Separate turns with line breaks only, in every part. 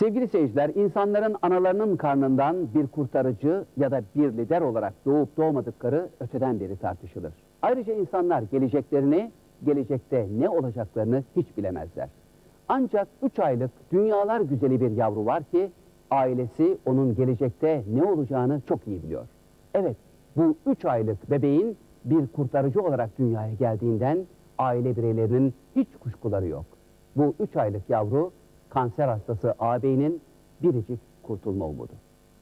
Sevgili seyirciler, insanların analarının karnından bir kurtarıcı ya da bir lider olarak doğup doğmadıkları öteden beri tartışılır. Ayrıca insanlar geleceklerini, gelecekte ne olacaklarını hiç bilemezler. Ancak 3 aylık dünyalar güzeli bir yavru var ki ailesi onun gelecekte ne olacağını çok iyi biliyor. Evet, bu 3 aylık bebeğin bir kurtarıcı olarak dünyaya geldiğinden aile bireylerinin hiç kuşkuları yok. Bu 3 aylık yavru kanser hastası ağabeyinin biricik kurtulma umudu.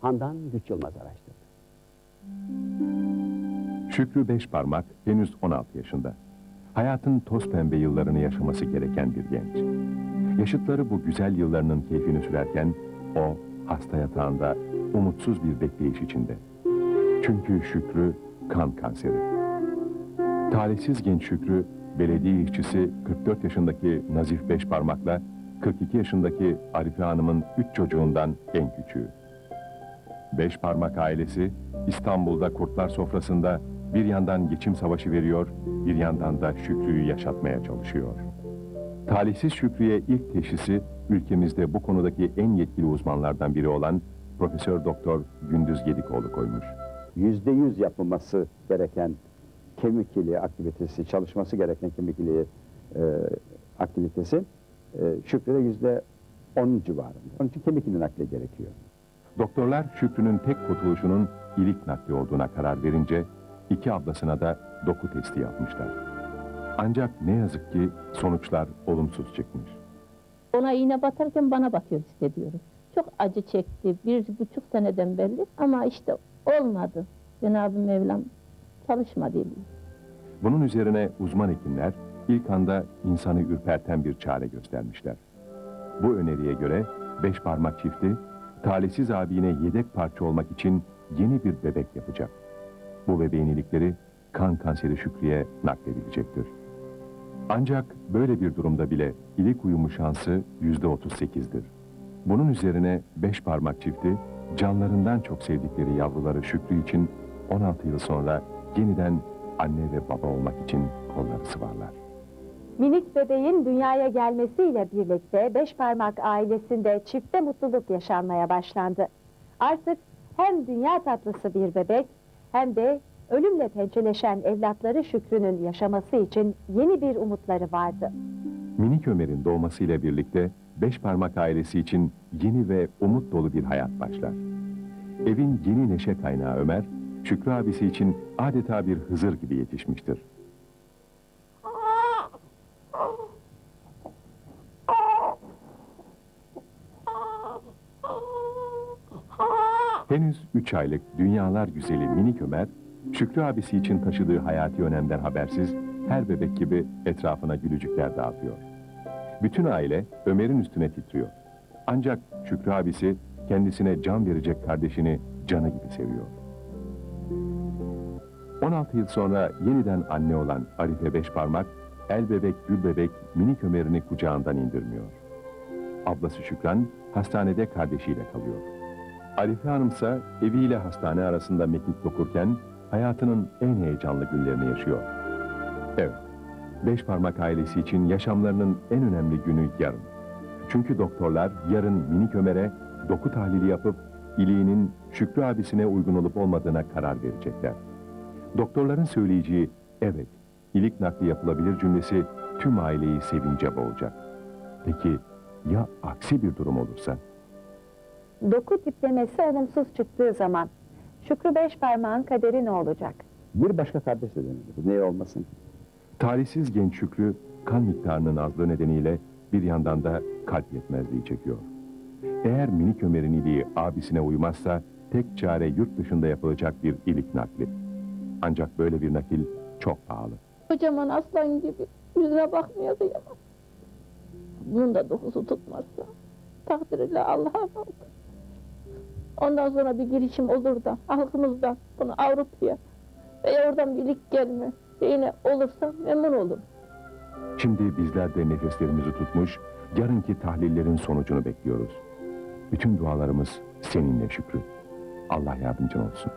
Handan Güç Yılmaz araştırdı.
Şükrü Beşparmak henüz 16 yaşında. Hayatın toz pembe yıllarını yaşaması gereken bir genç. Yaşıtları bu güzel yıllarının keyfini sürerken o hasta yatağında umutsuz bir bekleyiş içinde. Çünkü Şükrü kan kanseri. Talihsiz genç Şükrü belediye işçisi 44 yaşındaki Nazif Beşparmak'la 42 yaşındaki Arife Hanım'ın 3 çocuğundan en küçüğü. Beşparmak ailesi İstanbul'da kurtlar sofrasında bir yandan geçim savaşı veriyor, bir yandan da Şükrü'yü yaşatmaya çalışıyor. Talihsiz Şükrü'ye ilk teşhisi ülkemizde bu konudaki en yetkili uzmanlardan biri olan Profesör Doktor Gündüz Gedikoğlu koymuş.
yüzde yüz yapılması gereken kemik iliği aktivitesi, çalışması gereken kemik iliği e, aktivitesi Şükrü'de yüzde onun civarında. Onun için kemik iliği nakli gerekiyor.
Doktorlar Şükrü'nün tek kurtuluşunun ilik nakli olduğuna karar verince iki ablasına da doku testi yapmışlar. Ancak ne yazık ki sonuçlar olumsuz çıkmış.
Ona iğne batarken bana batıyor hissediyorum. Çok acı çekti bir buçuk seneden beri ama işte olmadı. Cenab-ı Mevlam çalışmadı diye.
Bunun üzerine uzman hekimler ilk anda insanı ürperten bir çare göstermişler. Bu öneriye göre beş parmak çifti talihsiz abine yedek parça olmak için yeni bir bebek yapacak. Bu bebeğin ilikleri kan kanseri Şükrü'ye nakledilecektir. Ancak böyle bir durumda bile ilik uyumu şansı yüzde otuz sekizdir. Bunun üzerine beş parmak çifti canlarından çok sevdikleri yavruları Şükrü için 16 yıl sonra yeniden anne ve baba olmak için kolları sıvarlar.
Minik bebeğin dünyaya gelmesiyle birlikte beş parmak ailesinde çifte mutluluk yaşanmaya başlandı. Artık hem dünya tatlısı bir bebek hem de ölümle pençeleşen evlatları Şükrü'nün yaşaması için yeni bir umutları vardı.
Minik Ömer'in doğmasıyla birlikte beş parmak ailesi için yeni ve umut dolu bir hayat başlar. Evin yeni neşe kaynağı Ömer, Şükrü abisi için adeta bir Hızır gibi yetişmiştir. Henüz üç aylık dünyalar güzeli minik Ömer, Şükrü abisi için taşıdığı hayati önemden habersiz her bebek gibi etrafına gülücükler dağıtıyor. Bütün aile Ömer'in üstüne titriyor. Ancak Şükrü abisi kendisine can verecek kardeşini canı gibi seviyor. 16 yıl sonra yeniden anne olan Arife Beşparmak, el bebek gül bebek minik Ömer'ini kucağından indirmiyor. Ablası Şükran hastanede kardeşiyle kalıyor. Arife Hanımsa eviyle hastane arasında mekik dokurken hayatının en heyecanlı günlerini yaşıyor. Evet, beş parmak ailesi için yaşamlarının en önemli günü yarın. Çünkü doktorlar yarın minik Ömer'e doku tahlili yapıp iliğinin Şükrü abisine uygun olup olmadığına karar verecekler. Doktorların söyleyeceği evet, ilik nakli yapılabilir cümlesi tüm aileyi sevince boğacak. Peki ya aksi bir durum olursa?
Doku tiplemesi olumsuz çıktığı zaman Şükrü beş parmağın kaderi ne olacak?
Bir başka kardeş de denebilir. Niye olmasın?
Talihsiz genç Şükrü kan miktarının azlığı nedeniyle bir yandan da kalp yetmezliği çekiyor. Eğer minik Ömer'in iliği abisine uymazsa tek çare yurt dışında yapılacak bir ilik nakli. Ancak böyle bir nakil çok pahalı.
Kocaman aslan gibi yüzüne bakmaya kıyamam. Bunun da dokusu tutmazsa takdiriyle Allah'a kaldı. Ondan sonra bir girişim olur da halkımızdan bunu Avrupa'ya veya oradan bir lig gelme yine olursa memnun olurum.
Şimdi bizler de nefeslerimizi tutmuş, yarınki tahlillerin sonucunu bekliyoruz. Bütün dualarımız seninle Şükrü. Allah yardımcın olsun.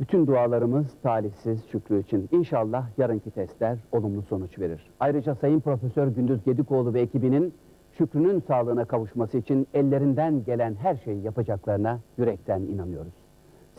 Bütün dualarımız talihsiz Şükrü için. İnşallah yarınki testler olumlu sonuç verir. Ayrıca Sayın Profesör Gündüz Gedikoğlu ve ekibinin Şükrü'nün sağlığına kavuşması için ellerinden gelen her şeyi yapacaklarına yürekten inanıyoruz.